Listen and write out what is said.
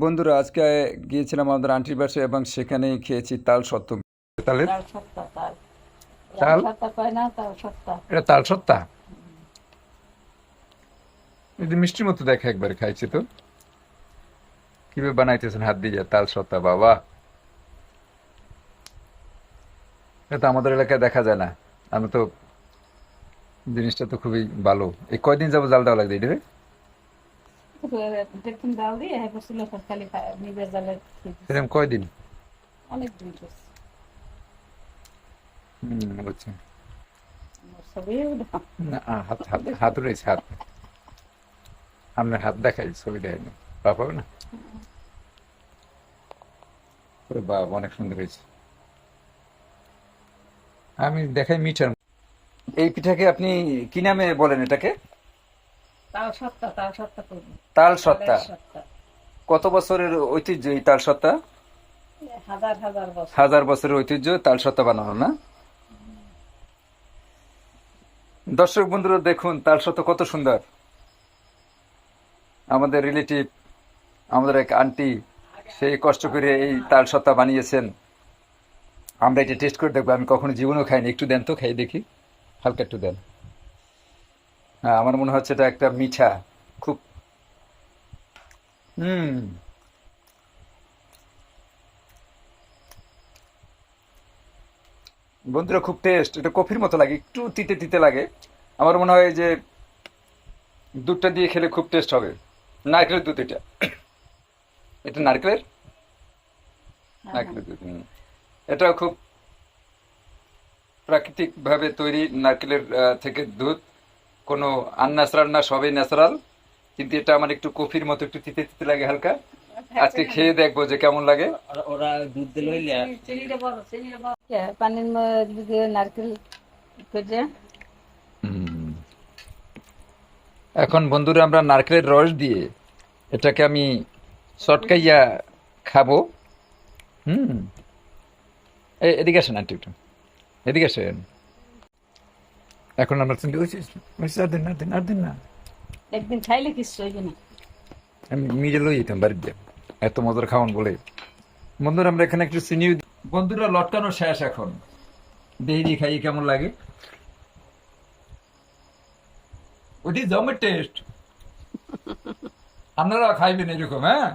বন্ধুরা আজকে গিয়েছিলাম আমাদের আন্টির বাসায় এবং সেখানে খেয়েছি তাল সত্য তালের? তাল? সত্তা এটা তাল সত্তা এটা মিষ্টির মতো দেখে একবার খাইছি তো। কীভাবে বানাইতেছেন হাত দিয়ে তাল সত্তা বাবা? এটা তো আমাদের এলাকায় দেখা যায় না। আমি তো জিনিসটা তো খুবই ভালো। এই কয়দিন যাব জাল দেওয়া লাগবে এটা? রে? দিয়ে খালি নিজের জালে এরকম কয়দিন অনেক দিন হুম বুঝছি হাত হাত হাত রয়েছে হাত আপনার হাত দেখাই ছবি দেয়নি বাবা না অনেক সুন্দর হয়েছে আমি দেখাই মিঠার এই পিঠাকে আপনি কি নামে বলেন এটাকে? তাল সত্তা। কত বছরের ঐতিহ্য এই তাল সত্তা হাজার বছরের ঐতিহ্য তাল সত্তা বানানো না? দর্শক বন্ধুরা দেখুন তাল সত্তা কত সুন্দর। আমাদের রিলেটিভ আমাদের এক আন্টি সেই কষ্ট করে এই তাল সত্তা বানিয়েছেন। আমরা এটা টেস্ট করে দেখব। আমি কখনো জীবনও খাইনি। একটু দেন তো খাই দেখি। হালকা একটু দেন। হ্যাঁ আমার মনে হচ্ছে এটা একটা মিঠা খুব হুম। বন্ধুরা খুব টেস্ট এটা কফির মতো লাগে একটু তিতে তিতে লাগে। আমার মনে হয় যে দুধটা দিয়ে খেলে খুব টেস্ট হবে। নারকেলের দুধ এটা। এটা নারকেলের? নারকেলের দুধ। এটাও খুব প্রাকৃতিক ভাবে তৈরি নারকেলের থেকে দুধ। কোনো আনন্যাচারাল না সবই ন্যাচারাল কিন্তু এটা আমার একটু কফির মতো একটু তিতে তিতে লাগে হালকা। আজকে খেয়ে দেখব যে কেমন লাগে। ওরা- দুধ দিল হ্যাঁ, পানির মধ্যে নারকেল করে এখন বন্ধুরা আমরা নারকেলের রস দিয়ে এটাকে আমি চটকাইয়া খাব। হুম। এ- এদিকে আসেন আন্টি একটু। এদিকে আসেন। এখন আমরা চিন্তা করছি আর দিন আর দিন আর দিন না একদিন খাইলে কিছু হইবে না। আমি মিজে লই যেতাম বাড়ির এত মজার খাওয়ান বলে। বন্ধুরা আমরা এখানে একটু চিনি বন্ধুরা লটকানো শেষ এখন। দেহি খাইয়ে কেমন লাগে? ওটি জমের টেস্ট আপনারা খাইবেন এরকম হ্যাঁ?